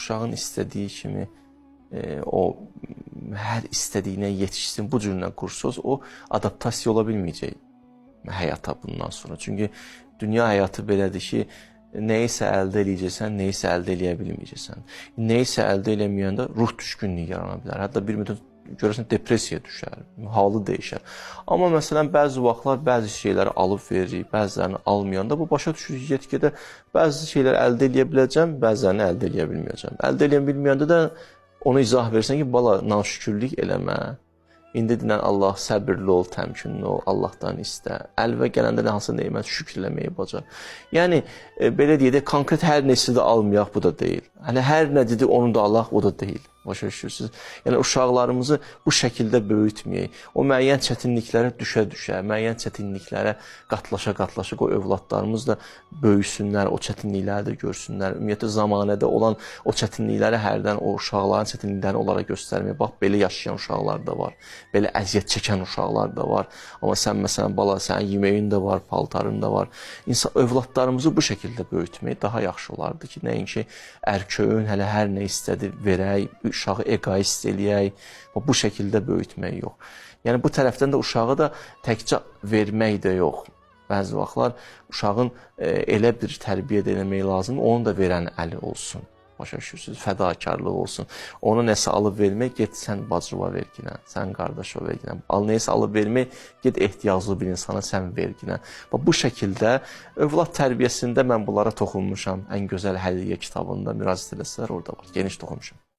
uşağın istədiyi kimi e, o hər istədiyinə yetişsin bu cürlə qursanız o adaptasiya ola bilməyəcək bundan sonra. Çünki dünya həyatı belədir ki, nəyisə əldə eləyəcəksən, nəyisə əldə eləyə bilməyəcəksən. Nəyisə əldə ruh düşkünlüyü yarana bilər. Hətta bir müddət görəsən depressiyaya düşər, halı dəyişər. Amma məsələn bəzi vaxtlar bəzi şeyləri alıb veririk, bəzilərini almayanda bu başa düşürük ki, get-gedə bəzi şeyləri əldə eləyə biləcəm, bəzilərini əldə eləyə bilməyəcəm. Əldə eləyə bilməyəndə də ona izah versən ki, bala naşükürlük eləmə. İndi dinən Allah səbirli ol, təmkinli ol, Allahdan istə. Əlvə gələndə nə hansı nemət şükr eləməyi bacar. Yəni e, belə deyək də konkret hər nəsə də almayaq bu da deyil. Hani hər nə dedi onu da alaq, o da deyil. Başa düşürsüz? Yəni uşaqlarımızı bu şəkildə böyütməyək. O müəyyən çətinliklərə düşə-düşə, müəyyən çətinliklərə qatlaşa-qatlaşa qoy övladlarımız da böyüsünlər, o çətinlikləri də görsünlər. Ümumiyyətlə zamanədə olan o çətinlikləri hərdən o uşaqların çətinliklərini onlara göstərmək. Bax belə yaşayan uşaqlar da var. Belə əziyyət çəkən uşaqlar da var. Amma sən məsələn bala, sənin yeməyin də var, paltarın da var. İnsan övladlarımızı bu şəkildə böyütmək daha yaxşı olardı ki, nəinki ərköyün hələ hər nə istədi verək, uşağı egoist eləyək bu şəkildə böyütmək yox. Yəni bu tərəfdən də uşağı da təkcə vermək də yox. Bəzi vaxtlar uşağın e, elə bir tərbiyə də eləmək lazımdır, onun da verən əli olsun. Başa düşürsüz? Fədakarlıq olsun. Ona nəsə alıb vermək, get sən bacıva verginə, sən qardaşa verginə. Al nəsə alıb vermək, get ehtiyaclı bir insana sən verginə. Və bu şəkildə övlad tərbiyəsində mən bunlara toxunmuşam. Ən gözəl hədiyyə kitabında müraciət eləsələr orada var. Geniş toxunmuşam.